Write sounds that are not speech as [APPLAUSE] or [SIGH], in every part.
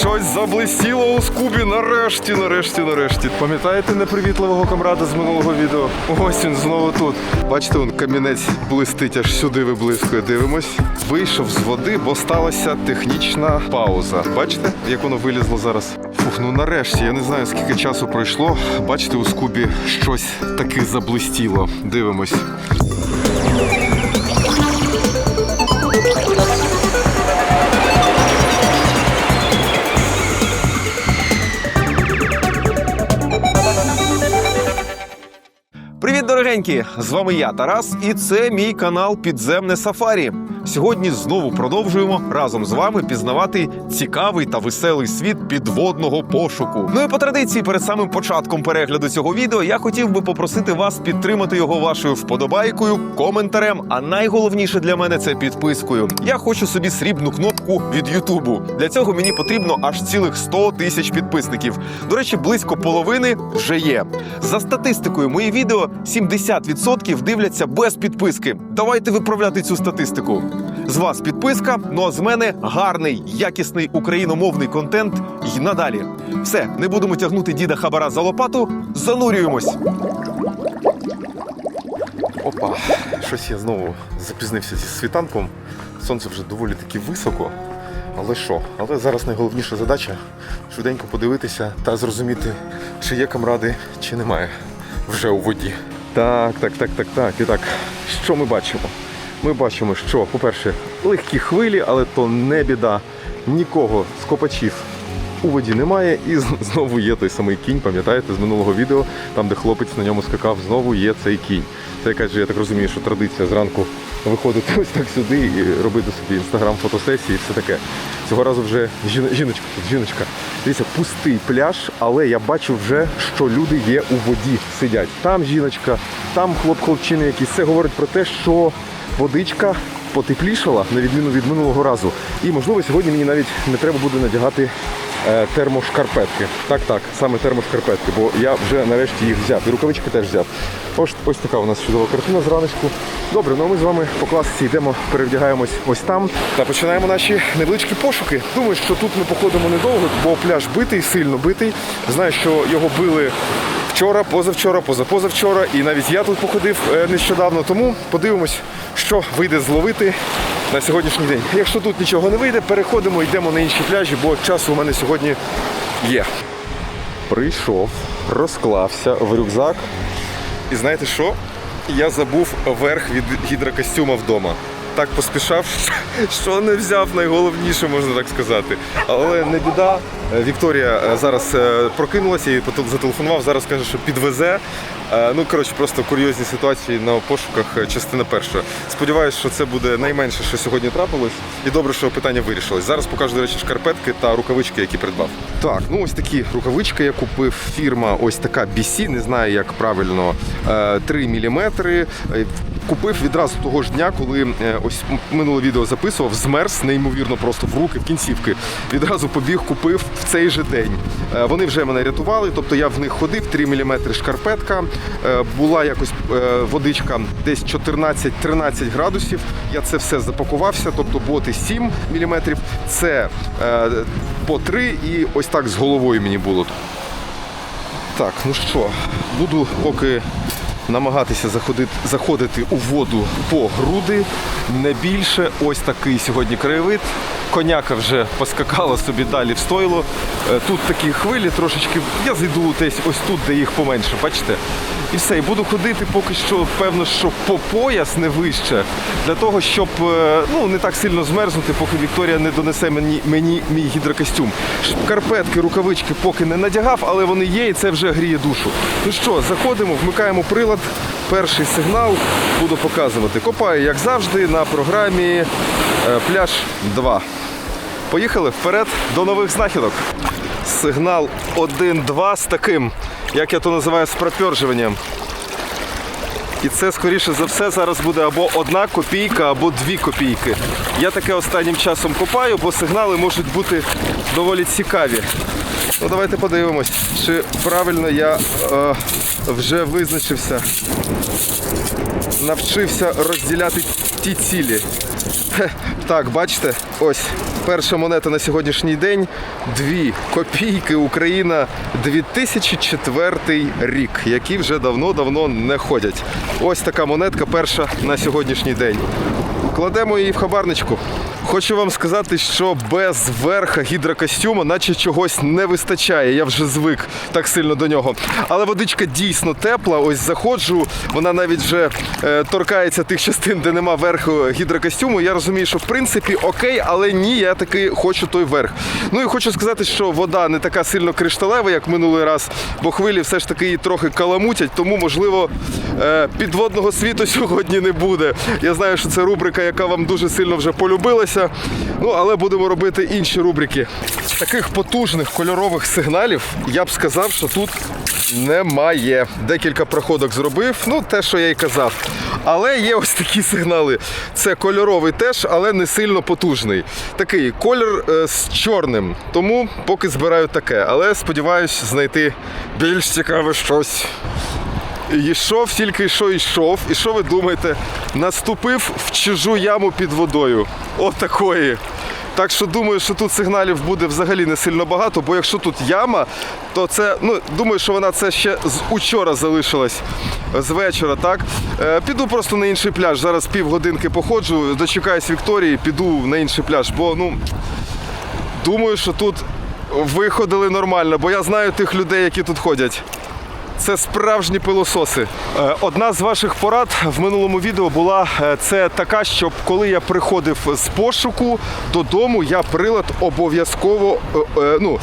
Щось заблистіло у скубі. Нарешті, нарешті, нарешті. Пам'ятаєте непривітливого комрада з минулого відео? Ось він знову тут. Бачите, он камінець блистить, аж сюди виблискує. Дивимось. Вийшов з води, бо сталася технічна пауза. Бачите, як воно вилізло зараз? Фух, ну нарешті, я не знаю скільки часу пройшло. Бачите, у скубі щось таки заблистіло. Дивимось. Дорогенькі! З вами я, Тарас, і це мій канал Підземне Сафарі. Сьогодні знову продовжуємо разом з вами пізнавати цікавий та веселий світ підводного пошуку. Ну і по традиції, перед самим початком перегляду цього відео, я хотів би попросити вас підтримати його вашою вподобайкою, коментарем. А найголовніше для мене це підпискою. Я хочу собі срібну кнопку від Ютубу. Для цього мені потрібно аж цілих 100 тисяч підписників. До речі, близько половини вже є. За статистикою, мої відео 70% дивляться без підписки. Давайте виправляти цю статистику. З вас підписка, ну а з мене гарний, якісний україномовний контент й надалі. Все, не будемо тягнути діда хабара за лопату, занурюємось. Опа, щось я знову запізнився зі світанком. Сонце вже доволі таки високо. Але що? Але зараз найголовніша задача швиденько подивитися та зрозуміти, чи є камради, чи немає вже у воді. Так, так, так, так, так. І так, що ми бачимо? Ми бачимо, що, по-перше, легкі хвилі, але то не біда. Нікого з копачів у воді немає, і знову є той самий кінь, пам'ятаєте, з минулого відео, там, де хлопець на ньому скакав, знову є цей кінь. Це якась я так розумію, що традиція зранку виходити ось так сюди і робити собі інстаграм-фотосесії і все таке. Цього разу вже жіночка жіночка. Дивіться, пустий пляж, але я бачу вже, що люди є у воді, сидять. Там жіночка, там хлоп-хлопчини якісь. Це говорить про те, що водичка потеплішала на відміну від минулого разу. І можливо сьогодні мені навіть не треба буде надягати е, термошкарпетки. Так, так, саме термошкарпетки, бо я вже нарешті їх взяв. І рукавички теж взяв. Ось, ось така у нас чудова картина зраночку. Добре, ну а ми з вами по класиці йдемо, перевдягаємось ось там та починаємо наші невеличкі пошуки. Думаю, що тут ми походимо недовго, бо пляж битий, сильно битий. Знаю, що його били вчора, позавчора, позапозавчора, і навіть я тут походив е, нещодавно. Тому подивимось, що вийде зловити на сьогоднішній день. Якщо тут нічого не вийде, переходимо, йдемо на інші пляжі, бо часу у мене сьогодні є. Прийшов, розклався в рюкзак. І знаєте що? Я забув верх від гідрокостюма вдома. Так поспішав, [LAUGHS] що не взяв найголовніше, можна так сказати. Але не біда. Е, Вікторія е, зараз е, прокинулася і зателефонував. Зараз каже, що підвезе. Е, Ну, коротше, просто курйозні ситуації на пошуках е, частина перша. Сподіваюсь, що це буде найменше, що сьогодні трапилось. І добре, що питання вирішилось. Зараз покажу, до речі, шкарпетки та рукавички, які придбав. Так, ну ось такі рукавички я купив. Фірма ось така BC, не знаю, як правильно, е, 3 мм. Купив відразу того ж дня, коли е, ось минуле відео записував, змерз неймовірно просто в руки, в кінцівки. Відразу побіг, купив в цей же день. Е, Вони вже мене рятували, тобто я в них ходив, 3 мм шкарпетка. Е, Була якось е, водичка десь 14-13 градусів. Я це все запакувався, тобто боти 7 мм, це е, по 3 і ось так з головою мені було. Так, ну що, буду поки намагатися заходити, заходити у воду по груди. Не більше. Ось такий сьогодні краєвид. Коняка вже поскакала собі далі в стойло. Е, Тут такі хвилі трошечки. Я зайду десь ось тут, де їх поменше, бачите? І все, і буду ходити поки що, певно, що по пояс не вище, для того, щоб е, ну, не так сильно змерзнути, поки Вікторія не донесе мені, мені мій гідрокостюм. Шкарпетки, рукавички поки не надягав, але вони є, і це вже гріє душу. Ну що, заходимо, вмикаємо прилад. Перший сигнал буду показувати. Копаю, як завжди, на програмі е, Пляж 2. Поїхали вперед до нових знахідок. Сигнал 1-2 з таким, як я то називаю, з пропержуванням. І це, скоріше за все, зараз буде або одна копійка, або дві копійки. Я таке останнім часом копаю, бо сигнали можуть бути доволі цікаві. Ну, давайте подивимось, чи правильно я е, вже визначився, навчився розділяти ті цілі. [LAUGHS] Так, бачите, ось перша монета на сьогоднішній день. Дві копійки Україна 2004 рік, які вже давно-давно не ходять. Ось така монетка перша на сьогоднішній день. Кладемо її в хабарничку. Хочу вам сказати, що без верха гідрокостюму, наче чогось не вистачає. Я вже звик так сильно до нього. Але водичка дійсно тепла. Ось заходжу, вона навіть вже е, торкається тих частин, де нема верху гідрокостюму. Я розумію, що в принципі окей, але ні, я таки хочу той верх. Ну і хочу сказати, що вода не така сильно кришталева, як минулий раз, бо хвилі все ж таки її трохи каламутять, тому можливо е, підводного світу [LAUGHS] сьогодні не буде. Я знаю, що це рубрика, яка вам дуже сильно вже полюбилася. Ну але будемо робити інші рубрики. Таких потужних кольорових сигналів я б сказав, що тут немає. Декілька проходок зробив, ну те, що я й казав. Але є ось такі сигнали. Це кольоровий теж, але не сильно потужний. Такий колір е, з чорним. Тому поки збираю таке. Але сподіваюсь знайти більш цікаве щось. Йшов, тільки що йшов. І що ви думаєте? Наступив в чужу яму під водою. Отакої. Так що думаю, що тут сигналів буде взагалі не сильно багато, бо якщо тут яма, то це, ну, думаю, що вона це ще з учора залишилась з вечора, так? Е, піду просто на інший пляж. Зараз півгодинки походжу, дочекаюсь Вікторії, піду на інший пляж, бо ну. Думаю, що тут виходили нормально, бо я знаю тих людей, які тут ходять. Це справжні пилососи. Е, Одна з ваших порад в минулому відео була е, це така, щоб коли я приходив з пошуку додому, я прилад обов'язково е, ну,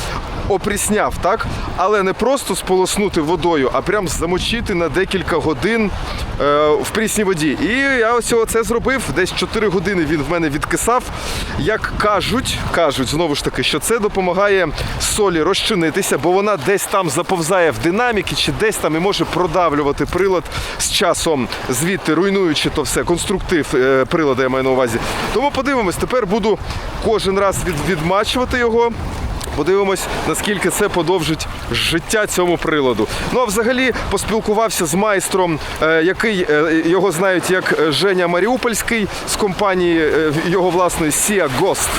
опрісняв, так? Але не просто сполоснути водою, а прям замочити на декілька годин е, в прісній воді. І я ось це зробив. Десь 4 години він в мене відкисав. Як кажуть, кажуть знову ж таки, що це допомагає солі розчинитися, бо вона десь там заповзає в динаміки чи десь там і може продавлювати прилад з часом, звідти руйнуючи то все, конструктив е, прилада я маю на увазі. Тому подивимось, тепер буду кожен раз від, відмачувати його. Подивимось, наскільки це подовжить життя цьому приладу. Ну а взагалі поспілкувався з майстром, е, який е, його знають як Женя Маріупольський з компанії е, його власної Sia Ghost.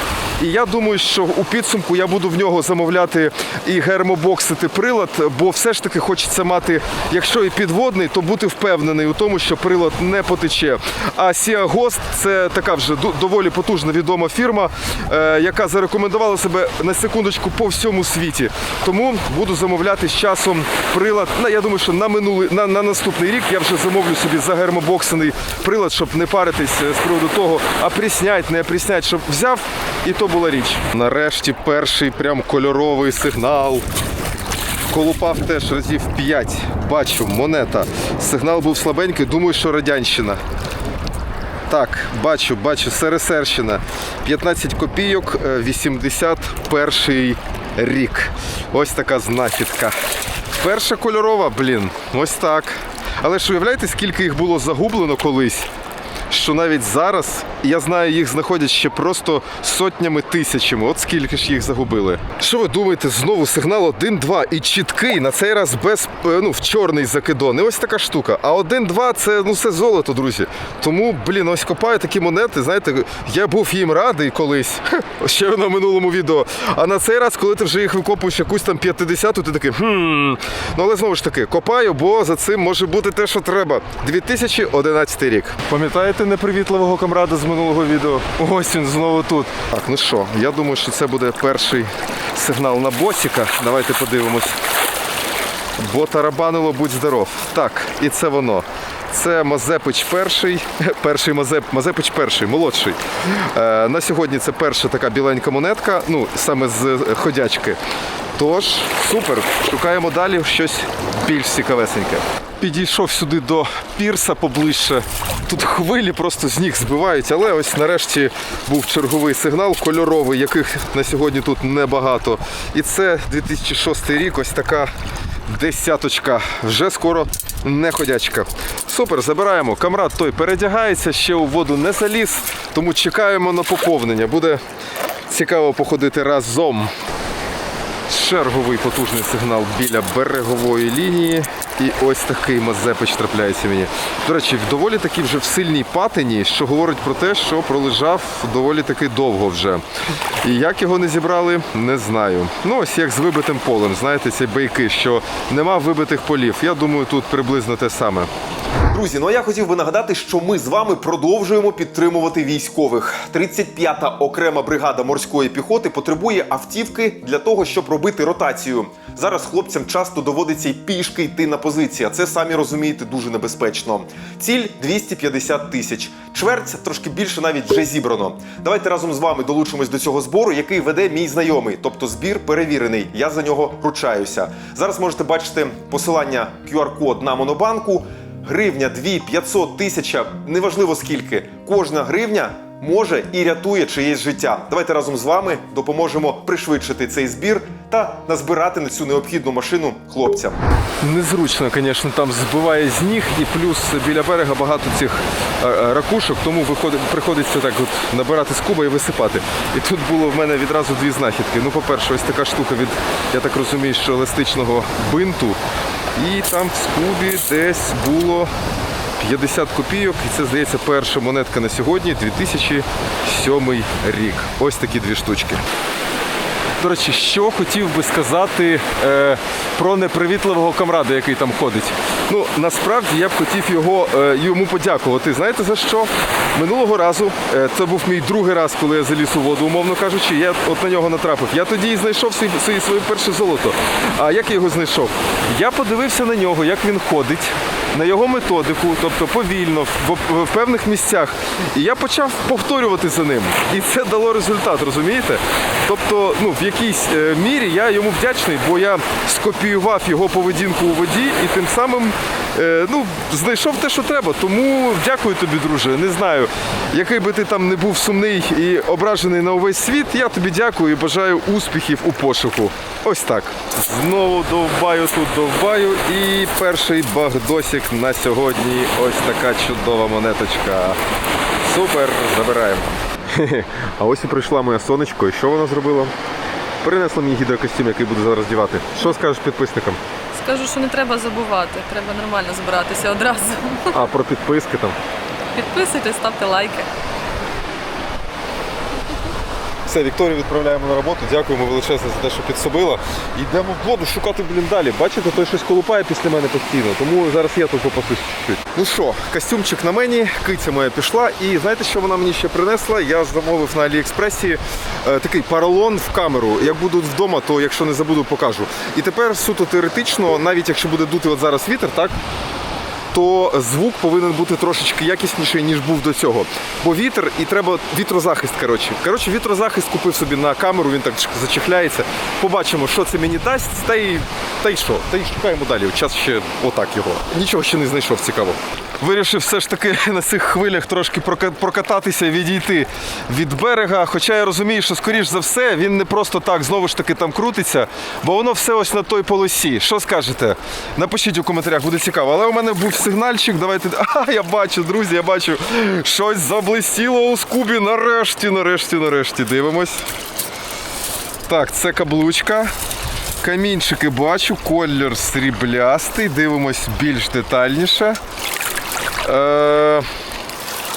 І я думаю, що у підсумку я буду в нього замовляти і гермобоксити прилад, бо все ж таки хочеться мати, якщо і підводний, то бути впевнений у тому, що прилад не потече. А Sia Ghost – це така вже доволі потужна відома фірма, яка зарекомендувала себе на секундочку по всьому світі. Тому буду замовляти з часом прилад. Ну, я думаю, що на минулий на, на наступний рік я вже замовлю собі загермобоксений прилад, щоб не паритись е, з приводу того, а пріснять, не пріснять, щоб взяв, і то була річ. Нарешті перший прям кольоровий сигнал. Колупав теж разів 5. Бачу, монета. Сигнал був слабенький, думаю, що радянщина. Так, бачу, бачу, Сересерщина. 15 копійок, е, 81 рік. Ось така знахідка. Перша кольорова, блін, ось так. Але ж уявляєте, скільки їх було загублено колись? Що навіть зараз, я знаю, їх знаходять ще просто сотнями тисячами. От скільки ж їх загубили. Що ви думаєте, знову сигнал 1-2 і чіткий, на цей раз без е, ну, в чорний закидон. І ось така штука. А 1-2 це ну це золото, друзі. Тому, блін, ось копаю такі монети. Знаєте, я був їм радий колись, [LAUGHS] ще на минулому відео. А на цей раз, коли ти вже їх викопуєш якусь там 50-ту, ти такий хм. Ну але знову ж таки, копаю, бо за цим може бути те, що треба. 2011 рік. Пам'ятаєте непривітливого камрада з минулого відео? Ось він знову тут. Так, ну що, я думаю, що це буде перший сигнал на босіка. Давайте подивимось. Бо тарабанило будь здоров. Так, і це воно. Це Мазепич перший, [LAUGHS] перший Мазеп, Мазепич перший, молодший. Е, на сьогодні це перша така біленька монетка, ну саме з ходячки. Тож, супер, шукаємо далі щось більш цікавесеньке. Підійшов сюди до пірса поближче. Тут хвилі просто з ніг збивають, але ось нарешті був черговий сигнал кольоровий, яких на сьогодні тут небагато. І це 2006 рік, ось така десяточка. Вже скоро не ходячка. Супер, забираємо. Камрад той передягається, ще у воду не заліз, тому чекаємо на поповнення. Буде цікаво походити разом. Черговий потужний сигнал біля берегової лінії. І ось такий мазепич трапляється мені. До речі, в доволі таки вже в сильній патині, що говорить про те, що пролежав доволі таки довго вже. І як його не зібрали, не знаю. Ну, ось як з вибитим полем, знаєте, ці байки, що нема вибитих полів. Я думаю, тут приблизно те саме. Друзі, ну а я хотів би нагадати, що ми з вами продовжуємо підтримувати військових. 35-та окрема бригада морської піхоти потребує автівки для того, щоб робити ротацію. Зараз хлопцям часто доводиться й пішки йти на позиції, а це самі розумієте дуже небезпечно. Ціль 250 тисяч. Чверть трошки більше навіть вже зібрано. Давайте разом з вами долучимось до цього збору, який веде мій знайомий, тобто збір перевірений. Я за нього ручаюся. Зараз можете бачити посилання QR-код на монобанку. Гривня, 2, 500, тисяча, неважливо скільки. Кожна гривня може і рятує чиєсь життя. Давайте разом з вами допоможемо пришвидшити цей збір та назбирати на цю необхідну машину хлопцям. Незручно, звісно, там збиває з ніг, і плюс біля берега багато цих е, е, ракушок, тому виходить, приходиться так от набирати з куба і висипати. І тут було в мене відразу дві знахідки. Ну, по-перше, ось така штука від, я так розумію, що еластичного бинту. І там в скубі десь було 50 копійок, і це здається перша монетка на сьогодні, 2007 рік. Ось такі дві штучки. До речі, що хотів би сказати е, про непривітливого камрада, який там ходить. Ну, насправді я б хотів його, е, йому подякувати. Знаєте за що? Минулого разу, е, це був мій другий раз, коли я заліз у воду, умовно кажучи, я от на нього натрапив. Я тоді і знайшов свій, свій, своє перше золото. А як я його знайшов? Я подивився на нього, як він ходить, на його методику, тобто повільно, в, певних місцях. І я почав повторювати за ним. І це дало результат, розумієте? Тобто, ну, в якійсь е, мірі я йому вдячний, бо я скопіював його поведінку у воді і тим самим ну, знайшов те, що треба. Тому дякую тобі, друже. Не знаю, який би ти там не був сумний і ображений на увесь світ, я тобі дякую і бажаю успіхів у пошуку. Ось так. Знову довбаю тут довбаю. І перший багдосик на сьогодні. Ось така чудова монеточка. Супер, забираємо. [LAUGHS] А ось і прийшла моя сонечко. І що вона зробила? Перенесла мені гідрокостюм, який буду зараз дівати. Що скажеш підписникам? Скажу, що не треба забувати, треба нормально збиратися одразу. А про підписки там. Підписуйтесь, ставте лайки. Все, Вікторію відправляємо на роботу. Дякуємо величезно за те, що підсобила. Йдемо в воду шукати, блін, далі. Бачите, той щось колупає після мене постійно, тому зараз я тут попасусь чуть-чуть. Ну що, костюмчик на мені, киця моя пішла. І знаєте, що вона мені ще принесла? Я замовив на Аліекспресі е, такий паралон в камеру. Як буду вдома, то якщо не забуду, покажу. І тепер суто теоретично, навіть якщо буде дути от зараз вітер, так? То звук повинен бути трошечки якісніший, ніж був до цього. Бо вітер і треба вітрозахист. Коротше, коротше, вітрозахист купив собі на камеру, він так зачехляється. Побачимо, що це мені дасть, та й та й що. Та й шукаємо далі. Час ще отак його. Нічого ще не знайшов цікаво. Вирішив все ж таки [LAUGHS] на цих хвилях трошки прокататися і відійти від берега. Хоча я розумію, що скоріш за все він не просто так знову ж таки там крутиться, бо воно все ось на той полосі. Що скажете? Напишіть у коментарях, буде цікаво. Але у мене був сигнальчик. Давайте. [LAUGHS] А, я бачу, друзі, я бачу. Щось заблистіло у скубі. Нарешті, нарешті, нарешті. Дивимось. Так, це каблучка. Камінчики бачу, колір сріблястий. Дивимось більш детальніше. Е,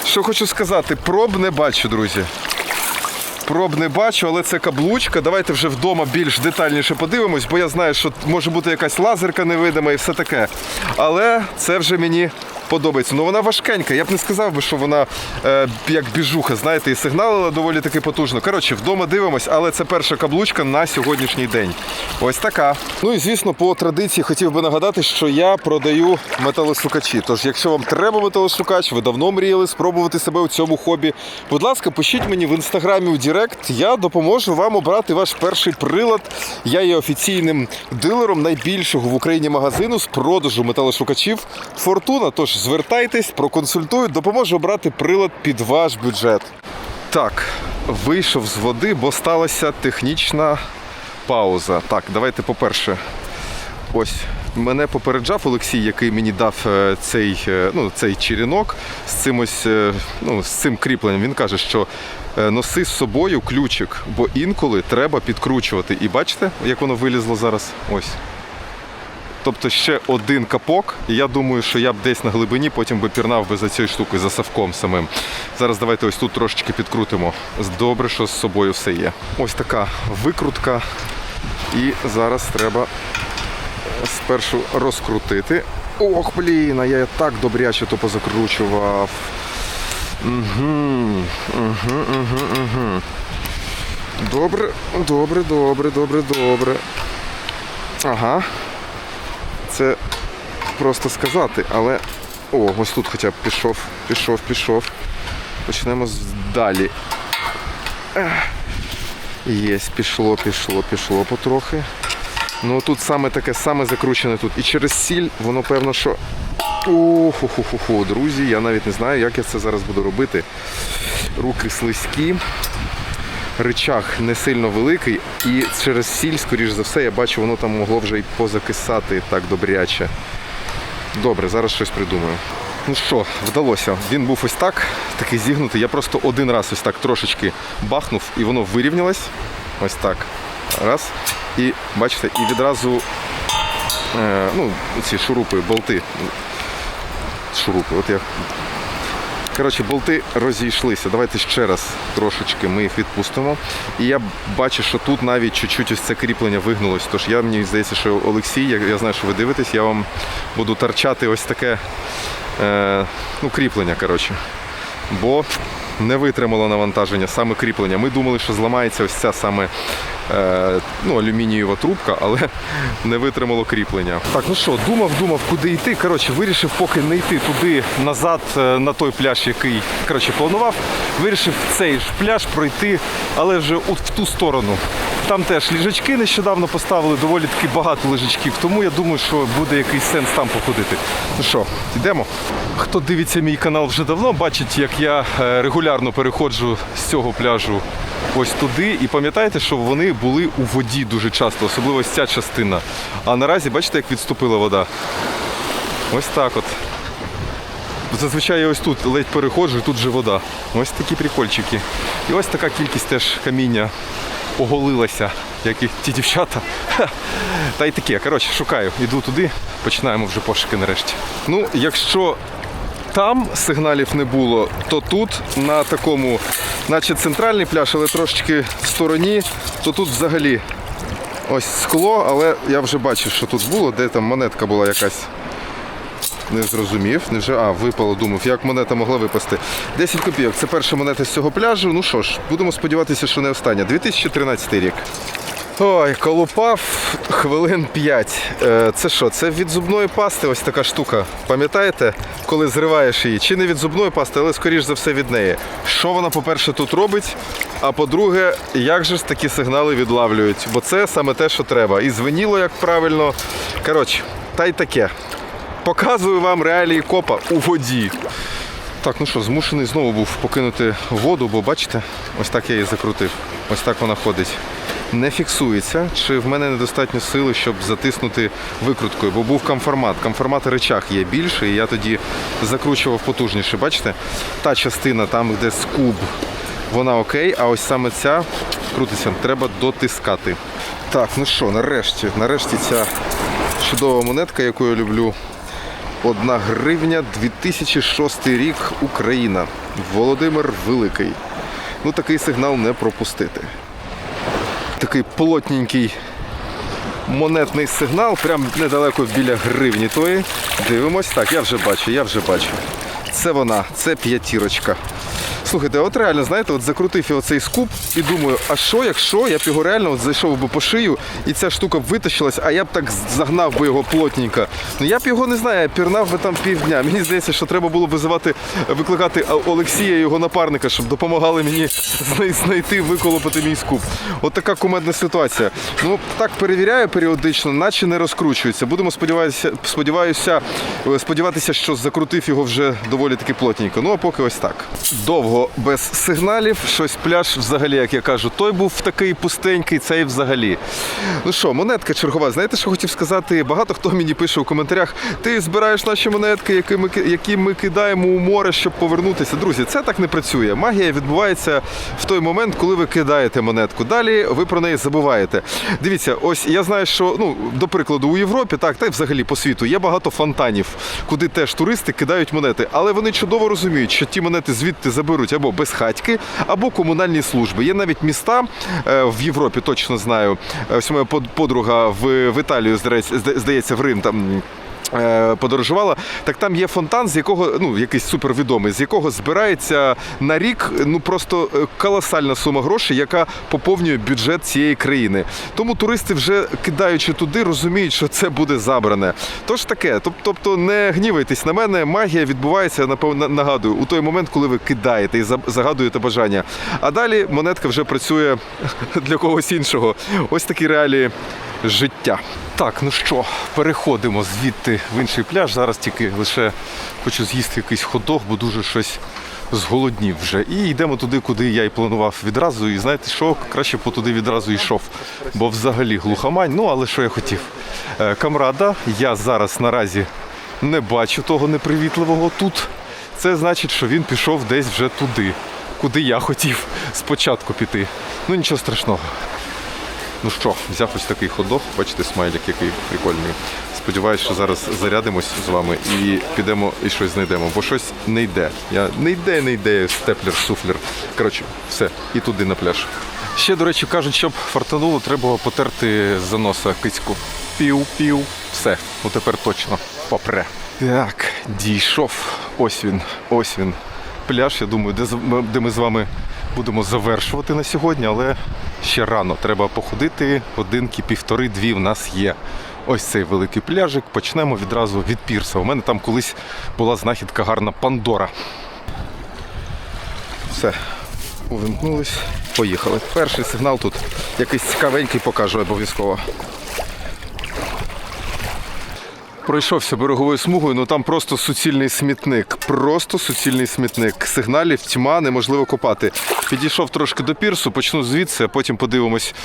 що хочу сказати, проб не бачу, друзі. Проб не бачу, але це каблучка. Давайте вже вдома більш детальніше подивимось, бо я знаю, що може бути якась лазерка невидима і все таке. Але це вже мені подобається. Ну вона важкенька. Я б не сказав би, що вона е, як біжуха, знаєте, і сигналила доволі таки потужно. Коротше, вдома дивимось, але це перша каблучка на сьогоднішній день. Ось така. Ну і звісно, по традиції хотів би нагадати, що я продаю металошукачі. Тож, якщо вам треба металошукач, ви давно мріяли спробувати себе у цьому хобі. Будь ласка, пишіть мені в інстаграмі у Директ. Я допоможу вам обрати ваш перший прилад. Я є офіційним дилером найбільшого в Україні магазину з продажу металошукачів Фортуна. Тож звертайтесь, проконсультую, допоможу обрати прилад під ваш бюджет. Так, вийшов з води, бо сталася технічна пауза. Так, давайте, по-перше, ось мене попереджав Олексій, який мені дав е, цей, е, ну, цей черінок з цим ось, е, ну, з цим кріпленням. Він каже, що носи з собою ключик, бо інколи треба підкручувати. І бачите, як воно вилізло зараз? Ось. Тобто ще один капок, і я думаю, що я б десь на глибині потім би пірнав би за цією штукою, за савком самим. Зараз давайте ось тут трошечки підкрутимо. Добре, що з собою все є. Ось така викрутка. І зараз треба спершу розкрутити. Ох, блін, а я так добряче то позакручував. Угу, угу, угу, угу. Добре, добре, добре, добре, добре. Ага. Це просто сказати, але. О, ось тут хоча б пішов, пішов, пішов. Почнемо з- далі. Єсь, пішло, пішло, пішло потрохи. Ну тут саме таке, саме закручене тут. І через сіль, воно певно, що. Уху-ху-ху-ху, друзі, я навіть не знаю, як я це зараз буду робити. Руки слизькі, ричаг не сильно великий, і через сіль, скоріш за все, я бачу, воно там могло вже й позакисати так добряче. Добре, зараз щось придумаю. Ну що, вдалося. Він був ось так, такий зігнутий. Я просто один раз ось так трошечки бахнув, і воно вирівнялось. Ось так. Раз. І бачите, і відразу е, ну, ці шурупи, болти. Шурупи, от я. Коротше, болти розійшлися. Давайте ще раз трошечки ми їх відпустимо. І я бачу, що тут навіть чуть-чуть ось це кріплення вигнулось. Тож я мені здається, що Олексій, я, я знаю, що ви дивитесь, я вам буду торчати ось таке е, ну, кріплення. коротше. Бо не витримало навантаження, саме кріплення. Ми думали, що зламається ось ця саме ну, алюмінієва трубка, але не витримало кріплення. Так, ну що, думав, думав, куди йти. Коротше, вирішив поки не йти туди назад е, на той пляж, який коротше, планував. Вирішив цей ж пляж пройти, але вже от в ту сторону. Там теж ліжачки нещодавно поставили, доволі таки багато ліжачків, тому я думаю, що буде якийсь сенс там походити. Ну що, йдемо? Хто дивиться мій канал вже давно, бачить, як я е, регулярно переходжу з цього пляжу ось туди. І пам'ятаєте, що вони були у воді дуже часто, особливо ця частина. А наразі бачите, як відступила вода? Ось так от. Зазвичай я ось тут ледь переходжу, і тут же вода. Ось такі прикольчики. І ось така кількість теж каміння оголилася, як і ті дівчата. Ха. Та й таке. Коротше, шукаю. Іду туди, починаємо вже пошуки нарешті. Ну, якщо там сигналів не було, то тут на такому, наче центральний пляж, але трошечки в стороні, то тут взагалі ось скло, але я вже бачив, що тут було, де там монетка була якась. Не зрозумів. Невже а, випало, думав, як монета могла випасти. 10 копійок. Це перша монета з цього пляжу. Ну що ж, будемо сподіватися, що не остання. 2013 рік. Ой, колупав хвилин 5. Е, Це що? Це від зубної пасти ось така штука. Пам'ятаєте, коли зриваєш її? Чи не від зубної пасти, але скоріш за все від неї. Що вона, по-перше, тут робить? А по-друге, як же ж такі сигнали відлавлюють? Бо це саме те, що треба. І звеніло, як правильно. Коротше, та й таке. Показую вам реалії копа у воді. Так, ну що, змушений знову був покинути воду, бо бачите, ось так я її закрутив. Ось так вона ходить. Не фіксується, чи в мене недостатньо сили, щоб затиснути викруткою, бо був комформат. Комформат речах є більший, і я тоді закручував потужніше. Бачите? Та частина, там, де скуб, вона окей, а ось саме ця крутиться, треба дотискати. Так, ну що, нарешті, нарешті ця чудова монетка, яку я люблю. Одна гривня 2006 рік Україна. Володимир Великий. Ну такий сигнал не пропустити. Такий плотненький монетний сигнал, прямо недалеко біля гривні тої. Дивимось. Так, я вже бачу, я вже бачу. Це вона, це п'ятірочка. Слухайте, от реально, знаєте, от закрутив я оцей скуп і думаю, а що, якщо я б його реально от зайшов би по шию і ця штука б витащилась, а я б так загнав би його плотненько. Ну я б його не знаю, пірнав би там півдня. Мені здається, що треба було визивати, викликати Олексія, його напарника, щоб допомагали мені знайти, виколопати мій скуп. От така кумедна ситуація. Ну так перевіряю періодично, наче не розкручується. Будемо сподіватися, сподіваюся, сподіватися, що закрутив його вже доволі таки плотненько. Ну а поки ось так. Довго без сигналів. Щось пляж взагалі, як я кажу, той був такий пустенький, цей взагалі. Ну що, монетка чергова. Знаєте, що хотів сказати? Багато хто мені пише у коментарях: ти збираєш наші монетки, які ми, які ми кидаємо у море, щоб повернутися. Друзі, це так не працює. Магія відбувається в той момент, коли ви кидаєте монетку. Далі ви про неї забуваєте. Дивіться, ось я знаю, що ну до прикладу у Європі, так та й взагалі по світу є багато фонтанів, куди теж туристи кидають монети, але вони чудово розуміють, що ті монети звідти заберуть або безхатьки, або комунальні служби. Є навіть міста е, в Європі, точно знаю. Е, Ось моя подруга в, Італію здається, в Рим там. Е, Подорожувала, так там є фонтан, з якого ну якийсь супервідомий, з якого збирається на рік ну просто е, колосальна сума грошей, яка поповнює бюджет цієї країни. Тому туристи, вже кидаючи туди, розуміють, що це буде забране. Тож таке, тобто не гнівайтесь на мене. Магія відбувається, напевно, нагадую, у той момент, коли ви кидаєте і загадуєте бажання. А далі монетка вже працює [LAUGHS] для когось іншого. Ось такі реалії життя. Так, ну що, переходимо звідти в інший пляж. Зараз тільки лише хочу з'їсти якийсь ходох, бо дуже щось зголоднів вже. І йдемо туди, куди я і планував відразу. І знаєте що, краще б туди відразу йшов. Бо взагалі глухомань. Ну, але що я хотів. Е, Камрада, я зараз наразі не бачу того непривітливого тут. Це значить, що він пішов десь вже туди, куди я хотів спочатку піти. Ну нічого страшного. Ну що, взяв ось такий ходок, бачите, смайлик який прикольний. Сподіваюсь, що зараз зарядимось з вами і підемо і щось знайдемо, бо щось не йде. Я не йде, не йде степлер, суфлер. Коротше, все, і туди на пляж. Ще, до речі, кажуть, щоб фартануло, треба потерти з носа кицьку. Пів-пів. Все, ну тепер точно попре. Так, дійшов. Ось він, ось він. Пляж, я думаю, де, де ми з вами будемо завершувати на сьогодні, але ще рано. Треба походити. Годинки, півтори-дві в нас є. Ось цей великий пляжик. Почнемо відразу від пірса. У мене там колись була знахідка гарна Пандора. Все, увімкнулись, поїхали. Перший сигнал тут якийсь цікавенький покажу обов'язково. Пройшовся береговою смугою, ну там просто суцільний смітник. Просто суцільний смітник. Сигналів тьма, неможливо копати. Підійшов трошки до пірсу, почну звідси, а потім подивимось,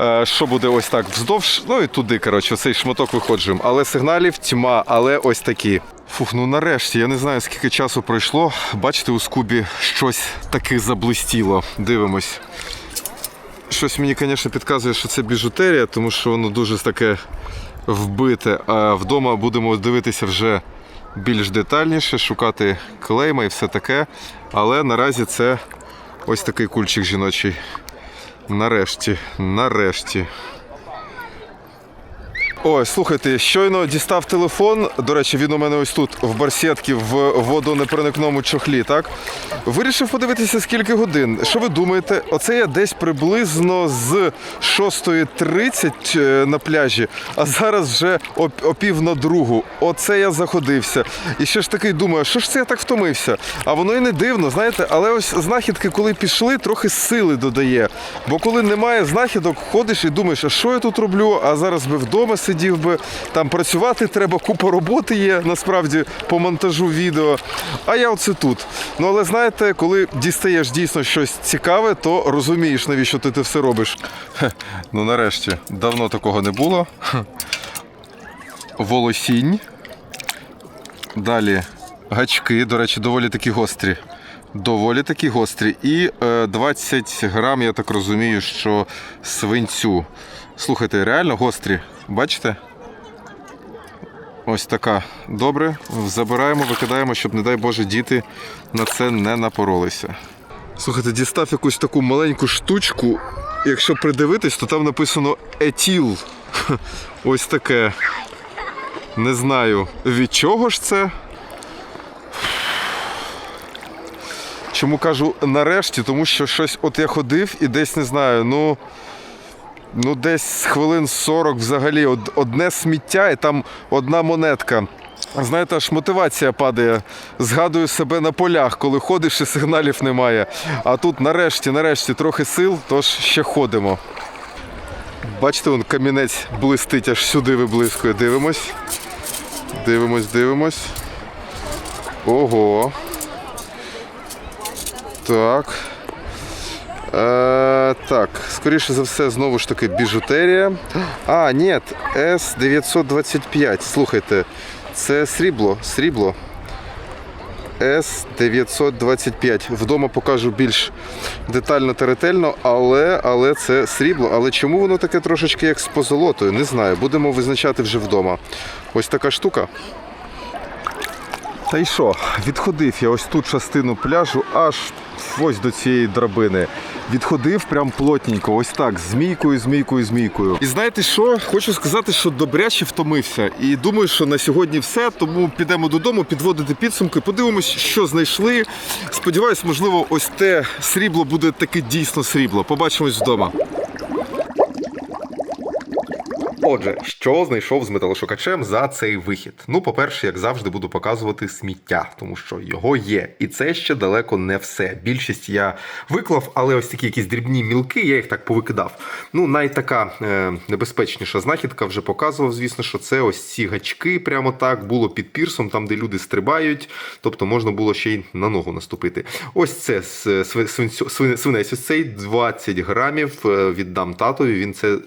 е, що буде ось так вздовж. Ну і туди, коротше, цей шматок виходжуємо. Але сигналів тьма, але ось такі. Фух, ну нарешті, я не знаю, скільки часу пройшло. Бачите, у скубі щось таки заблистіло. Дивимось. Щось мені, звісно, підказує, що це біжутерія, тому що воно дуже таке вбите. А вдома будемо дивитися вже більш детальніше, шукати клейма і все таке. Але наразі це ось такий кульчик жіночий. Нарешті, нарешті. Ой, слухайте, щойно дістав телефон. До речі, він у мене ось тут, в барсетці, в водонепроникному чохлі, так? Вирішив подивитися, скільки годин. Що ви думаєте? Оце я десь приблизно з 6.30 е, на пляжі, а зараз вже о, пів на другу. Оце я заходився. І ще ж такий думаю, що ж це я так втомився? А воно і не дивно, знаєте, але ось знахідки, коли пішли, трохи сили додає. Бо коли немає знахідок, ходиш і думаєш, а що я тут роблю? А зараз би вдома сидів би, там працювати треба, купа роботи є насправді по монтажу відео. А я оце тут. Ну але знаєте, коли дістаєш дійсно щось цікаве, то розумієш, навіщо ти це все робиш. Ну нарешті, давно такого не було. Волосінь. Далі гачки, до речі, доволі такі гострі. Доволі такі гострі. І е, 20 грам, я так розумію, що свинцю. Слухайте, реально гострі. Бачите? Ось така. Добре. Забираємо, викидаємо, щоб, не дай Боже, діти на це не напоролися. Слухайте, дістав якусь таку маленьку штучку. Якщо придивитись, то там написано етіл. [LAUGHS] Ось таке. Не знаю, від чого ж це. Чому кажу нарешті? Тому що щось, от я ходив і десь не знаю, ну. Ну, десь хвилин 40 взагалі одне сміття і там одна монетка. Знаєте, аж мотивація падає. Згадую себе на полях, коли ходиш і сигналів немає. А тут нарешті, нарешті трохи сил, тож ще ходимо. Бачите, вон камінець блистить, аж сюди виблискує. Дивимось. Дивимось, дивимось. Ого. Так. Е, так, скоріше за все, знову ж таки, біжутерія. А, ні, С925. Слухайте, це срібло. Срібло. С925. Вдома покажу більш детально та ретельно, але, але це срібло. Але чому воно таке трошечки як з позолотою? Не знаю. Будемо визначати вже вдома. Ось така штука. Та й що, відходив я ось тут частину пляжу, аж ось до цієї драбини. Відходив прям плотненько, ось так, змійкою, змійкою, змійкою. І знаєте що? Хочу сказати, що добряче втомився. І думаю, що на сьогодні все. Тому підемо додому, підводити підсумки, подивимось, що знайшли. Сподіваюсь, можливо, ось те срібло буде таки дійсно срібло. Побачимось вдома. Отже, що знайшов з металошукачем за цей вихід? Ну, по-перше, як завжди, буду показувати сміття, тому що його є. І це ще далеко не все. Більшість я виклав, але ось такі якісь дрібні мілки, я їх так повикидав. Ну, найтака е, небезпечніша знахідка вже показував, звісно, що це ось ці гачки, прямо так було під пірсом, там, де люди стрибають, тобто можна було ще й на ногу наступити. Ось це свинець ось цей 20 грамів е, віддам татові. Він це е,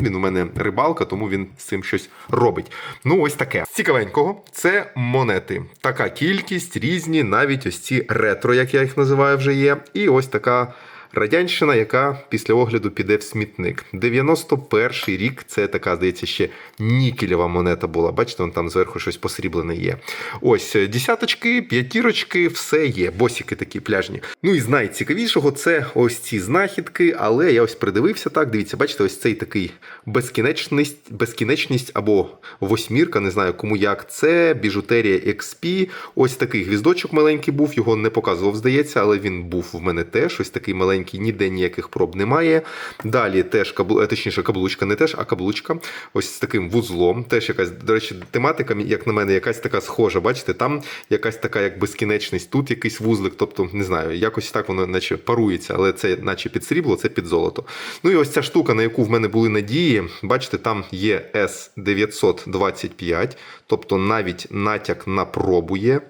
він у мене рибалка, тому він з цим щось робить. Ну, ось таке. Цікавенького, це монети. Така кількість, різні, навіть ось ці ретро, як я їх називаю, вже є. І ось така. Радянщина, яка після огляду піде в смітник. 91-й рік це така, здається, ще нікелєва монета була. Бачите, вон там зверху щось посріблене є. Ось е, десяточки, п'ятірочки, все є. Босики такі пляжні. Ну і з найцікавішого це ось ці знахідки, але я ось придивився так. Дивіться, бачите, ось цей такий безкінечність, безкінечність або восьмірка, не знаю кому як. Це біжутерія XP. Ось такий гвіздочок маленький був, його не показував, здається, але він був в мене теж. Ось такий маленький, ніде ніяких проб немає. Далі теж каблу, е, точніше, каблучка, не теж, а каблучка. Ось з таким вузлом. Теж якась, до речі, тематика, як на мене, якась така схожа. Бачите, там якась така як безкінечність, тут якийсь вузлик. Тобто, не знаю, якось так воно наче парується, але це наче під срібло, це під золото. Ну і ось ця штука, на яку в мене були надії. Бачите, там є S925, тобто навіть натяк на пробу є.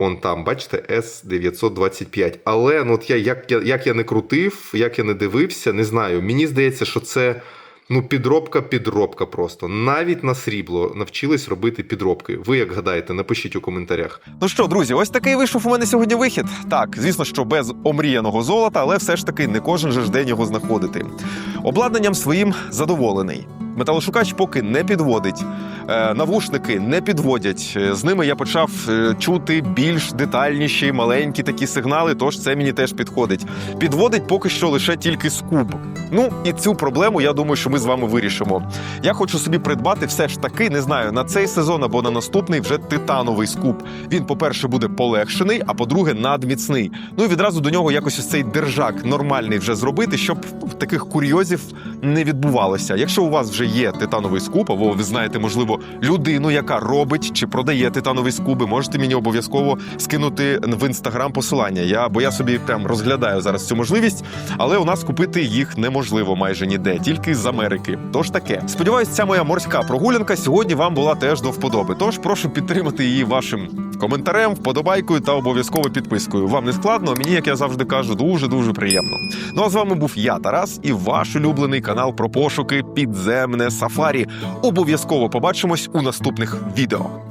Он там, бачите, С925. Але ну, от я, як, я, як я не крутив, як я не дивився, не знаю. Мені здається, що це ну, підробка, підробка просто. Навіть на срібло навчились робити підробки. Ви як гадаєте, напишіть у коментарях. Ну що, друзі, ось такий вийшов у мене сьогодні вихід. Так, звісно, що без омріяного золота, але все ж таки не кожен же ж день його знаходити. Обладнанням своїм задоволений. Металошукач поки не підводить, е, навушники не підводять. Е, З ними я почав е, чути більш детальніші, маленькі такі сигнали, тож це мені теж підходить. Підводить поки що лише тільки скуб. Ну і цю проблему я думаю, що ми з вами вирішимо. Я хочу собі придбати все ж таки, не знаю, на цей сезон або на наступний вже титановий скуп. Він, по-перше, буде полегшений, а по-друге, надміцний. Ну і відразу до нього якось ось цей держак нормальний вже зробити, щоб таких курйозів не відбувалося. Якщо у вас вже є титановий скуп, або ви знаєте, можливо, людину, яка робить чи продає титанові скуби, можете мені обов'язково скинути в інстаграм посилання. Я бо я собі прям розглядаю зараз цю можливість, але у нас купити їх неможливо майже ніде, тільки з Америки. Тож таке. Сподіваюсь, ця моя морська прогулянка сьогодні вам була теж до вподоби. Тож прошу підтримати її вашим коментарем, вподобайкою та обов'язково підпискою. Вам не складно, мені, як я завжди кажу, дуже дуже приємно. Ну а з вами був я, Тарас, і ваш улюблений канал про пошуки підземне сафарі. Обов'язково побачимось у наступних відео.